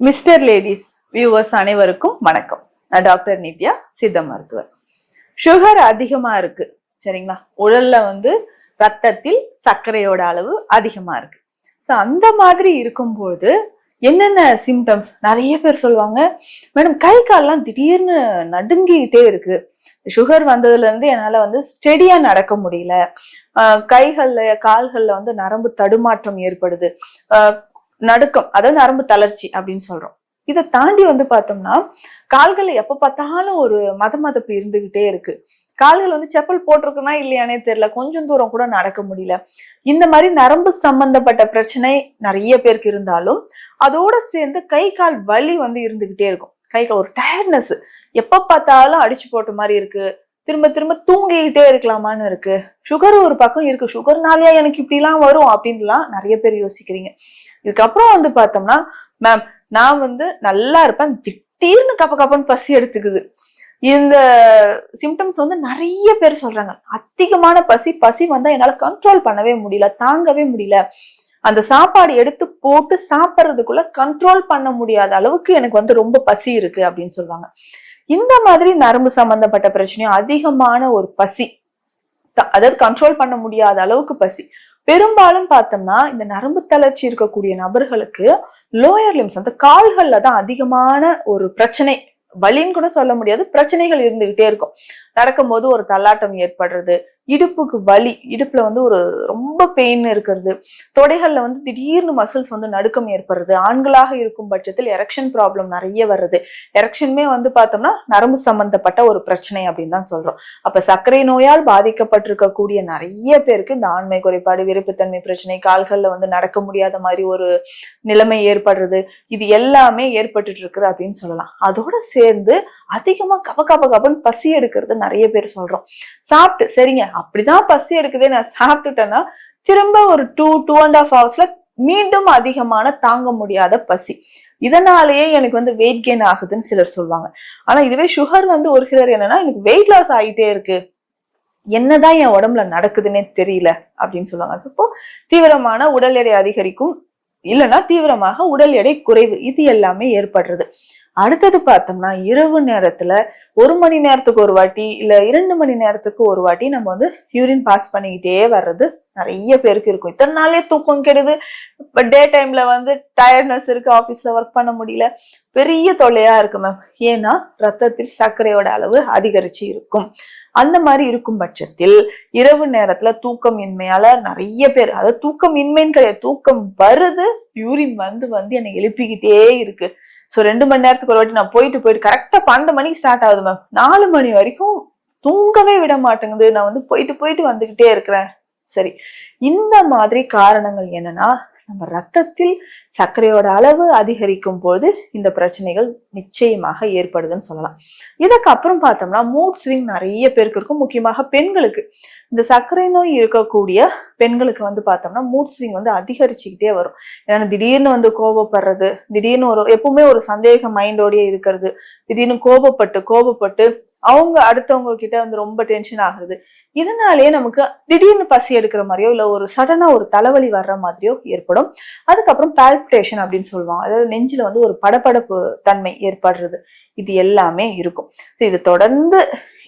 Mister ladies viewers அனைவருக்கும் வணக்கம். நான் டாக்டர் நித்யா சித்த மருத்துவர். சுகர் அதிகமா இருக்கு சரிங்களா? உடல்ல வந்து ரத்தத்தில் சர்க்கரையோட அளவு அதிகமா இருக்கு. ஸோ அந்த மாதிரி இருக்கும்போது என்னென்ன சிம்டம்ஸ் நிறைய பேர் சொல்லுவாங்க மேடம் கை கால்லாம் திடீர்னு நடுங்கிக்கிட்டே இருக்கு. சுகர் வந்ததுல இருந்து என்னால வந்து ஸ்டெடியா நடக்க முடியல. கைகள்ல கால்கள்ல வந்து நரம்பு தடுமாற்றம் ஏற்படுது. நடுக்கம் அதாவது நரம்பு தளர்ச்சி அப்படின்னு சொல்றோம். இதை தாண்டி வந்து பார்த்தோம்னா கால்கள் எப்ப பார்த்தாலும் ஒரு மத மதப்பு இருந்துகிட்டே இருக்கு. கால்கள் வந்து செப்பல் போட்டிருக்குன்னா இல்லையானே தெரியல. கொஞ்சம் தூரம் கூட நடக்க முடியல. இந்த மாதிரி நரம்பு சம்பந்தப்பட்ட பிரச்சனை நிறைய பேருக்கு இருந்தாலும் அதோட சேர்ந்து கை கால் வலி வந்து இருந்துகிட்டே இருக்கும். கை கால் ஒரு டயர்ட்னஸ் எப்ப பார்த்தாலும் அடிச்சு போட்ட மாதிரி இருக்கு. திரும்ப திரும்ப தூங்கிக்கிட்டே இருக்கலாமான்னு இருக்கு. சுகர் ஒரு பக்கம் இருக்கு. சுகர்னாலயா எனக்கு இப்படிலாம் வரும் அப்படின்லாம் நிறைய பேர் யோசிக்கிறீங்க. இதுக்கப்புறம் வந்து பார்த்தோம்னா மேம் நான் வந்து நல்லா இருப்பேன். திடீர்னு கப்ப கப்பன்னு பசி எடுத்துக்குது. இந்த சிம்டம்ஸ் வந்து நிறைய பேர் சொல்றாங்க. அதிகமான பசி பசி வந்தா என்னால கண்ட்ரோல் பண்ணவே முடியல தாங்கவே முடியல. அந்த சாப்பாடு எடுத்து போட்டு சாப்பிட்றதுக்குள்ள கண்ட்ரோல் பண்ண முடியாத அளவுக்கு எனக்கு வந்து ரொம்ப பசி இருக்கு அப்படின்னு சொல்லுவாங்க. இந்த மாதிரி நரம்பு சம்பந்தப்பட்ட பிரச்சனையும் அதிகமான ஒரு பசி. த- அதாவது கண்ட்ரோல் பண்ண முடியாத அளவுக்கு பசி. பெரும்பாலும் பார்த்தோம்னா இந்த நரம்பு தளர்ச்சி இருக்கக்கூடிய நபர்களுக்கு லோயர் லிம்ஸ் அந்த கால்கள்ல தான் அதிகமான ஒரு பிரச்சனை. வலின்னு கூட சொல்ல முடியாது பிரச்சனைகள் இருந்துகிட்டே இருக்கும். நடக்கும்போது ஒரு தள்ளாட்டம் ஏற்படுறது இடுப்புக்கு வலி இடுப்புல வந்து ஒரு ரொம்ப பெயின் இருக்கிறது. தொடைகள்ல வந்து திடீர்னு மசில்ஸ் வந்து நடுக்கம் ஏற்படுறது. ஆண்களாக இருக்கும் பட்சத்தில் எரக்ஷன் ப்ராப்ளம் நிறைய வருது. எரக்ஷனுமே வந்து பார்த்தோம்னா நரம்பு சம்பந்தப்பட்ட ஒரு பிரச்சனை அப்படின்னு தான் சொல்றோம். அப்ப சர்க்கரை நோயால் பாதிக்கப்பட்டிருக்கக்கூடிய நிறைய பேருக்கு இந்த ஆண்மை குறைபாடு விருப்பத்தன்மை பிரச்சனை கால்கள்ல வந்து நடக்க முடியாத மாதிரி ஒரு நிலைமை ஏற்படுறது இது எல்லாமே ஏற்பட்டுட்டு இருக்குது அப்படின்னு சொல்லலாம். அதோட சேர்ந்து அதிகமா கப கப கபன்னு பசி எடுக்கிறது நிறைய பேர் சொல்றோம். சாப்பிட்டு சரிங்க அப்படிதான் பசி எடுக்குதே நான் சாப்பிட்டுட்டேன்னா திரும்ப ஒரு டூ டூ அண்ட் ஆஃப் ஹவர்ஸ்ல மீண்டும் அதிகமான தாங்க முடியாத பசி. இதனாலேயே எனக்கு வந்து வெயிட் கெயின் ஆகுதுன்னு சிலர் சொல்லுவாங்க ஆனா இதுவே சுகர் வந்து ஒரு சிலர் என்னன்னா எனக்கு வெயிட் லாஸ் ஆகிட்டே இருக்கு. என்னதான் என் உடம்புல நடக்குதுன்னே தெரியல அப்படின்னு சொல்லுவாங்க. அப்போ தீவிரமான உடல் எடை அதிகரிக்கும். இல்லைன்னா தீவிரமாக உடல் எடை குறைவு. இது எல்லாமே ஏற்படுறது. அடுத்தது பார்த்தோம்னா இரவு நேரத்துல ஒரு மணி நேரத்துக்கு ஒரு வாட்டி இல்ல இரண்டு மணி நேரத்துக்கு ஒரு வாட்டி நம்ம வந்து யூரின் பாஸ் பண்ணிக்கிட்டே வர்றது நிறைய பேருக்கு இருக்கும். இத்தனை நாளே தூக்கம் கெடுது. டே டைம்ல வந்து டயர்ட்னஸ் இருக்கு ஆஃபீஸ்ல ஒர்க் பண்ண முடியல. பெரிய தொல்லையா இருக்கு மேம் ஏன்னா ரத்தத்தில் சர்க்கரையோட அளவு அதிகரிச்சு இருக்கும். அந்த மாதிரி இருக்கும் பட்சத்தில் இரவு நேரத்துல தூக்கம் இன்மையால நிறைய பேர் அதாவது தூக்கம் இன்மைன்னு கிடையாது தூக்கம் வருது யூரின் வந்து வந்து என்னை எழுப்பிக்கிட்டே இருக்கு. ஸோ ரெண்டு மணி நேரத்துக்கு ஒரு வாட்டி நான் போயிட்டு போயிட்டு கரெக்டாக பன்னெண்டு மணிக்கு ஸ்டார்ட் ஆகுது மேம் நாலு மணி வரைக்கும் தூங்கவே விட மாட்டேங்குது. நான் வந்து போயிட்டு போயிட்டு வந்துக்கிட்டே இருக்கிறேன். சரி. இந்த மாதிரி காரணங்கள் என்னன்னா நம்ம ரத்தத்தில் சர்க்கரையோட அளவு அதிகரிக்கும் போது இந்த பிரச்சனைகள் நிச்சயமாக ஏற்படுதுன்னு சொல்லலாம். இதுக்கு அப்புறம் பார்த்தோம்னா மூட் ஸ்விங் நிறைய பேருக்கு இருக்கும். முக்கியமாக பெண்களுக்கு. இந்த சர்க்கரை நோய் இருக்கக்கூடிய பெண்களுக்கு வந்து பார்த்தோம்னா மூட் ஸ்விங் வந்து அதிகரிச்சுக்கிட்டே வரும். ஏன்னா திடீர்னு வந்து கோபப்படுறது திடீர்னு ஒரு எப்பவுமே ஒரு சந்தேக மைண்டோடயே இருக்கிறது திடீர்னு கோபப்பட்டு கோபப்பட்டு அவங்க அடுத்தவங்க கிட்ட வந்து ரொம்ப டென்ஷன் ஆகுது. இதனாலேயே நமக்கு திடீர்னு பசி எடுக்கிற மாதிரியோ இல்லை ஒரு சடனா ஒரு தலைவலி வர்ற மாதிரியோ ஏற்படும். அதுக்கப்புறம் பால்பிட்டேஷன் அப்படின்னு சொல்லுவாங்க. அதாவது நெஞ்சில் வந்து ஒரு படபடப்பு தன்மை ஏற்படுறது. இது எல்லாமே இருக்கும். இது தொடர்ந்து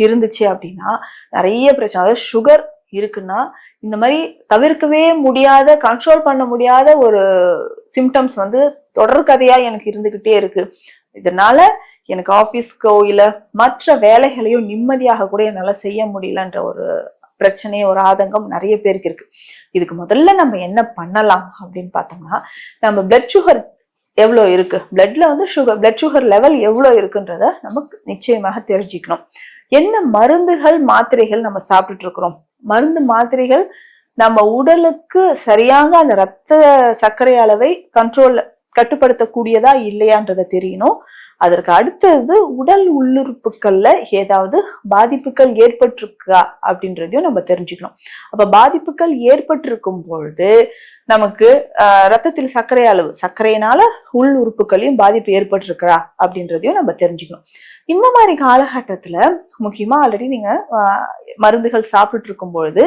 இருந்துச்சு அப்படின்னா நிறைய பிரச்சனை. அதாவது சுகர் இருக்குன்னா இந்த மாதிரி தவிர்க்கவே முடியாத கண்ட்ரோல் பண்ண முடியாத ஒரு சிம்டம்ஸ் வந்து தொடர்கதையா எனக்கு இருந்துகிட்டே இருக்கு. இதனால எனக்கு ஆஃபீஸ்க்கோ இல்ல மற்ற வேலைகளையும் நிம்மதியாக கூட என்னால செய்ய முடியலன்ற ஒரு பிரச்சனை ஒரு ஆதங்கம் நிறைய பேருக்கு இருக்கு. இதுக்கு முதல்ல நம்ம என்ன பண்ணலாம் அப்படின்னு பார்த்தோம்னா நம்ம பிளட் சுகர் எவ்வளோ இருக்கு? பிளட்ல வந்து சுகர் பிளட் சுகர் லெவல் எவ்வளோ இருக்குன்றத நமக்கு நிச்சயமாக தெரிஞ்சுக்கணும். என்ன மருந்துகள் மாத்திரைகள் நம்ம சாப்பிட்டுட்டு இருக்கிறோம்? மருந்து மாத்திரைகள் நம்ம உடலுக்கு சரியாக அந்த ரத்த சர்க்கரை அளவை கண்ட்ரோல் கட்டுப்படுத்தக்கூடியதா இல்லையான்றதை தெரியணும். அதற்கு அடுத்தது உடல் உள்ளுறுப்புகள்ல ஏதாவது பாதிப்புகள் ஏற்பட்டிருக்கா அப்படின்றதையும் நம்ம தெரிஞ்சுக்கணும். அப்ப பாதிப்புகள் ஏற்பட்டிருக்கும் பொழுது நமக்கு ரத்தத்தில் சர்க்கரை அளவு சர்க்கரையினால உள் உறுப்புகளையும் பாதிப்பு ஏற்பட்டிருக்கிறா அப்படின்றதையும் நம்ம தெரிஞ்சுக்கணும். இந்த மாதிரி காலகட்டத்துல முக்கியமா ஆல்ரெடி நீங்க மருந்துகள் சாப்பிட்டுட்டு இருக்கும் பொழுது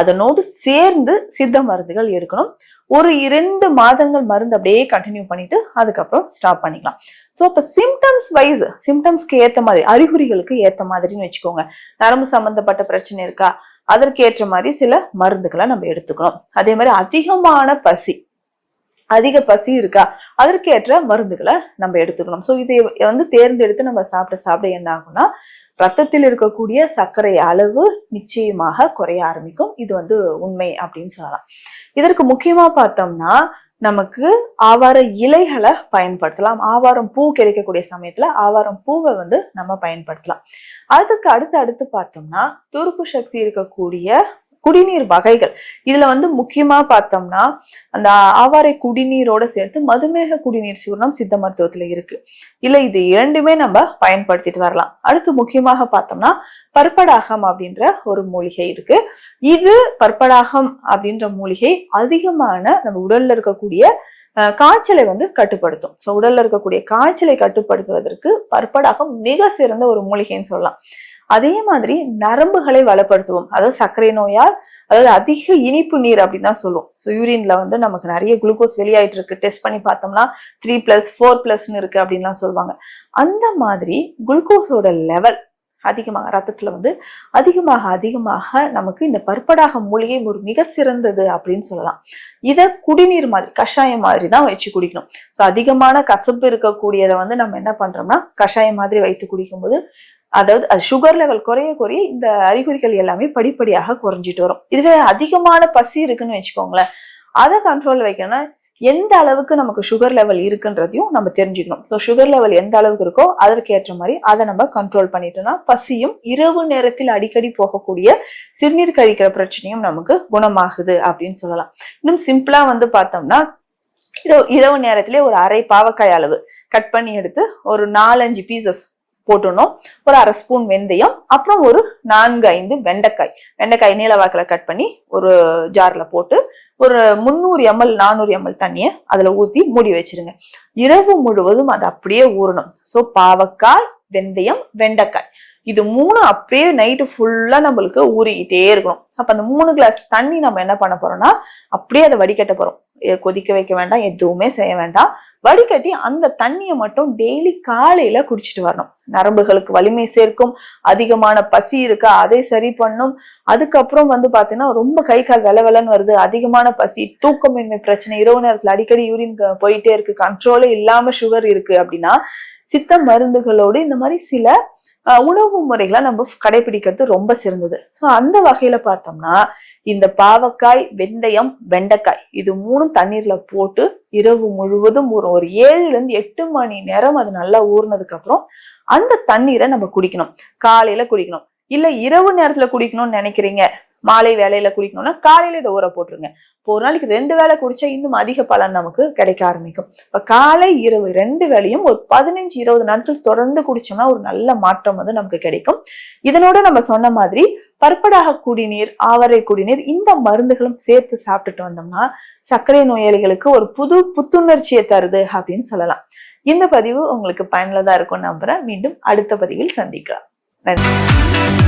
அதனோடு சேர்ந்து சித்த மருந்துகள் எடுக்கணும். ஒரு இரண்டு மாதங்கள் மருந்து அப்படியே கண்டினியூ பண்ணிட்டு அதுக்கப்புறம் ஸ்டாப் பண்ணிக்கலாம். ஸோ அப்போ சிம்டம்ஸ் வைஸ் சிம்டம்ஸ்க்கு ஏத்த மாதிரி அறிகுறிகளுக்கு ஏத்த மாதிரின்னு வச்சுக்கோங்க. நரம்பு சம்மந்தப்பட்ட பிரச்சனை இருக்கா? அதற்கு ஏற்ற மாதிரி சில மருந்துகளை நம்ம எடுத்துக்கணும். அதே மாதிரி அதிகமான பசி அதிக பசி இருக்கா அதற்கேற்ற மருந்துகளை நம்ம எடுத்துக்கணும். ஸோ இதை வந்து தேர்ந்தெடுத்து நம்ம சாப்பிட சாப்பிட என்ன ஆகும்னா ரத்தத்தில் இருக்கக்கூடிய சர்க்கரை அளவு நிச்சயமாக குறைய ஆரம்பிக்கும். இது வந்து உண்மை அப்படின்னு சொல்லலாம். இதற்கு முக்கியமா பார்த்தோம்னா நமக்கு ஆவார இலைகளை பயன்படுத்தலாம். ஆவாரம் பூ கிடைக்கக்கூடிய சமயத்துல ஆவாரம் பூவை வந்து நம்ம பயன்படுத்தலாம். அதுக்கு அடுத்து அடுத்து பார்த்தோம்னா துருப்பு சக்தி இருக்கக்கூடிய குடிநீர் வகைகள். இதுல வந்து முக்கியமா பார்த்தோம்னா அந்த ஆவாரை குடிநீரோட சேர்த்து மதுமேக குடிநீர் சூர்ணம் சித்த மருத்துவத்துல இருக்கு. இல்ல இது இரண்டுமே நம்ம பயன்படுத்திட்டு வரலாம். அடுத்து முக்கியமாக பார்த்தோம்னா பற்படாகம் அப்படின்ற ஒரு மூலிகை இருக்கு. இது பற்படாகம் அப்படின்ற மூலிகை அதிகமான நம்ம உடல்ல இருக்கக்கூடிய காய்ச்சலை வந்து கட்டுப்படுத்தும். ஸோ உடல்ல இருக்கக்கூடிய காய்ச்சலை கட்டுப்படுத்துவதற்கு பற்படாகம் மிக சிறந்த ஒரு மூலிகைன்னு சொல்லலாம். அதே மாதிரி நரம்புகளை வளப்படுத்துவோம். அதாவது சர்க்கரை நோயால் அதாவது அதிக இனிப்பு நீர் அப்படின்னு தான் சொல்லுவோம். ஸோ யூரின்ல வந்து நமக்கு நிறைய குளுக்கோஸ் வெளியாயிட்டு இருக்கு. டெஸ்ட் பண்ணி பார்த்தோம்னா த்ரீ பிளஸ் ஃபோர் பிளஸ்ன்னு இருக்கு அப்படின்லாம் சொல்லுவாங்க. அந்த மாதிரி குளுக்கோஸோட லெவல் அதிகமாக ரத்தத்துல வந்து அதிகமாக அதிகமாக நமக்கு இந்த பற்படாக மூலிகை ஒரு மிக சிறந்தது அப்படின்னு சொல்லலாம். இதை குடிநீர் மாதிரி கஷாயம் மாதிரி தான் வச்சு குடிக்கணும். ஸோ அதிகமான கசப்பு இருக்கக்கூடியதை வந்து நம்ம என்ன பண்றோம்னா கஷாயம் மாதிரி வைத்து குடிக்கும்போது அதாவது அது சுகர் லெவல் குறைய குறைய இந்த அறிகுறிகள் எல்லாமே படிப்படியாக குறைஞ்சிட்டு வரும். இதுவே அதிகமான பசி இருக்குன்னு வச்சுக்கோங்களேன். அதை கண்ட்ரோல் வைக்கணும்னா எந்த அளவுக்கு நமக்கு சுகர் லெவல் இருக்குன்றதையும் நம்ம தெரிஞ்சுக்கணும். இப்போ சுகர் லெவல் எந்த அளவுக்கு இருக்கோ அதற்கு ஏற்ற மாதிரி அதை நம்ம கண்ட்ரோல் பண்ணிட்டோம்னா பசியும் இரவு நேரத்தில் அடிக்கடி போகக்கூடிய சிறுநீர் கழிக்கிற பிரச்சனையும் நமக்கு குணமாகுது அப்படின்னு சொல்லலாம். இன்னும் சிம்பிளா வந்து பார்த்தோம்னா இரவு இரவு நேரத்திலே ஒரு அரை பாவக்காய் அளவு கட் பண்ணி எடுத்து ஒரு நாலஞ்சு பீசஸ் போட்டுடணும். ஒரு அரை ஸ்பூன் வெந்தயம் அப்புறம் ஒரு நான்கு ஐந்து வெண்டைக்காய். வெண்டைக்காய் நீளவாக்கில் கட் பண்ணி ஒரு ஜாரில் போட்டு ஒரு முந்நூறு எம்எல் நானூறு எம்எல் தண்ணியை அதில் ஊற்றி மூடி வச்சிருங்க. இரவு முழுவதும் அது அப்படியே ஊறணும். ஸோ பாவக்காய் வெந்தயம் வெண்டைக்காய். இது மூணு அப்படியே நைட்டு ஃபுல்லா நம்மளுக்கு ஊறிக்கிட்டே இருக்கணும். அப்ப அந்த மூணு கிளாஸ் தண்ணி நம்ம என்ன பண்ண போறோம்னா அப்படியே அதை வடிகட்ட போறோம். கொதிக்க வைக்க வேண்டாம் எதுவுமே செய்ய வேண்டாம். வடிகட்டி அந்த தண்ணியை மட்டும் டெய்லி காலையில குடிச்சிட்டு வரணும். நரம்புகளுக்கு வலிமை சேர்க்கும் அதிகமான பசி இருக்கா அதை சரி பண்ணும். அதுக்கப்புறம் வந்து பாத்தீங்கன்னா ரொம்ப கை கால் வெல வெலன்னு வருது அதிகமான பசி தூக்கமின்மை பிரச்சனை இரவு நேரத்துல அடிக்கடி யூரின் போயிட்டே இருக்கு கண்ட்ரோலே இல்லாம சுகர் இருக்கு அப்படின்னா சித்த மருந்துகளோடு இந்த மாதிரி சில உணவு முறைகளை நம்ம கடைபிடிக்கிறது ரொம்ப சிறந்தது. ஸோ அந்த வகையில பார்த்தோம்னா இந்த பாவக்காய் வெந்தயம் வெண்டைக்காய் இது மூணும் தண்ணீர்ல போட்டு இரவு முழுவதும் ஒரு ஒரு ஏழுல இருந்து எட்டு மணி நேரம் அது நல்லா ஊறினதுக்கு அப்புறம் அந்த தண்ணீரை நம்ம குடிக்கணும். காலையில குடிக்கணும். இல்ல இரவு நேரத்துல குடிக்கணும்னு நினைக்கிறீங்க மாலை வேலையில குடிக்கணும்னா காலையில இதை ஊற போட்டுருங்க. இப்போ ஒரு நாளைக்கு ரெண்டு வேலை குடிச்சா இன்னும் அதிக பலன் நமக்கு கிடைக்க ஆரம்பிக்கும். இப்ப காலை இரவு ரெண்டு வேலையும் ஒரு பதினஞ்சு இருபது நாட்கள் தொடர்ந்து குடிச்சோம்னா ஒரு நல்ல மாற்றம் வந்து நமக்கு கிடைக்கும். இதனோட நம்ம சொன்ன மாதிரி பற்படாக குடிநீர் ஆவரை குடிநீர் இந்த மருந்துகளும் சேர்த்து சாப்பிட்டுட்டு வந்தோம்னா சர்க்கரை நோயாளிகளுக்கு ஒரு புது புத்துணர்ச்சியை தருது அப்படின்னு சொல்லலாம். இந்த பதிவு உங்களுக்கு பயனுள்ளதா இருக்கும் நம்புறேன். மீண்டும் அடுத்த பதிவில் சந்திக்கலாம். நன்றி.